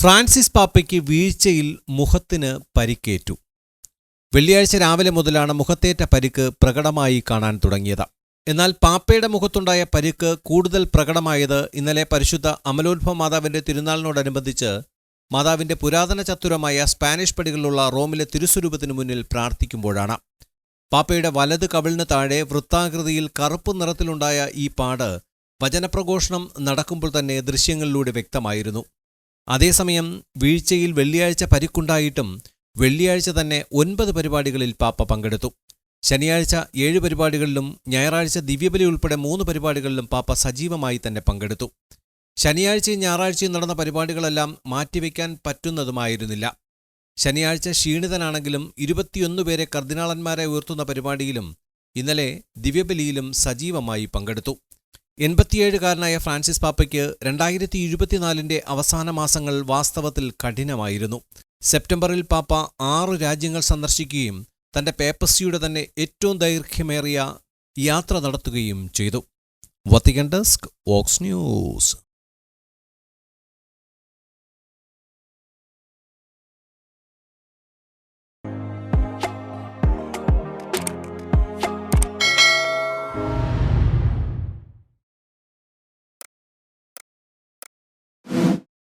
Francis പാപ്പയ്ക്ക് വീഴ്ചയിൽ മുഖത്തിന് പരിക്കേറ്റു. വെള്ളിയാഴ്ച രാവിലെ മുതലാണ് മുഖത്തേറ്റ പരിക്ക് പ്രകടമായി കാണാൻ തുടങ്ങിയത്. എന്നാൽ പാപ്പയുടെ മുഖത്തുണ്ടായ പരിക്ക് കൂടുതൽ പ്രകടമായത് ഇന്നലെ പരിശുദ്ധ അമലോത്ഭവ മാതാവിന്റെ തിരുനാളിനോടനുബന്ധിച്ച് മാതാവിന്റെ പുരാതന ചത്തുരമായ സ്പാനിഷ് പടികളിലുള്ള റോമിലെ തിരുസ്വരൂപത്തിനു മുന്നിൽ പ്രാർത്ഥിക്കുമ്പോഴാണ്. പാപ്പയുടെ വലത് കവിളിന് താഴെ വൃത്താകൃതിയിൽ കറുപ്പ് നിറത്തിലുണ്ടായ ഈ പാട് വചനപ്രഘോഷണം നടക്കുമ്പോൾ തന്നെ ദൃശ്യങ്ങളിലൂടെ വ്യക്തമായിരുന്നു. അതേസമയം വീഴ്ചയിൽ വെള്ളിയാഴ്ച പരിക്കുണ്ടായിട്ടും വെള്ളിയാഴ്ച തന്നെ ഒൻപത് പരിപാടികളിൽ പാപ്പ പങ്കെടുത്തു. ശനിയാഴ്ച ഏഴ് പരിപാടികളിലും ഞായറാഴ്ച ദിവ്യബലി ഉൾപ്പെടെ മൂന്ന് പരിപാടികളിലും പാപ്പ സജീവമായി തന്നെ പങ്കെടുത്തു. ശനിയാഴ്ചയും ഞായറാഴ്ചയും നടന്ന പരിപാടികളെല്ലാം മാറ്റിവെക്കാൻ പറ്റുന്നതുമായിരുന്നില്ല. ശനിയാഴ്ച ക്ഷീണിതനാണെങ്കിലും ഇരുപത്തിയൊന്ന് പേരെ കർദിനാളന്മാരെ ഉയർത്തുന്ന പരിപാടിയിലും ഇന്നലെ ദിവ്യബലിയിലും സജീവമായി പങ്കെടുത്തു. എൺപത്തിയേഴുകാരനായ ഫ്രാൻസിസ് പാപ്പയ്ക്ക് രണ്ടായിരത്തി ഇരുപത്തിനാലിന്റെ അവസാന മാസങ്ങൾ വാസ്തവത്തിൽ കഠിനമായിരുന്നു. സെപ്റ്റംബറിൽ പാപ്പ ആറ് രാജ്യങ്ങൾ സന്ദർശിക്കുകയും തന്റെ പേപ്പസിയുടെ തന്നെ ഏറ്റവും ദൈർഘ്യമേറിയ യാത്ര നടത്തുകയും ചെയ്തു. Vatican desk Vox news.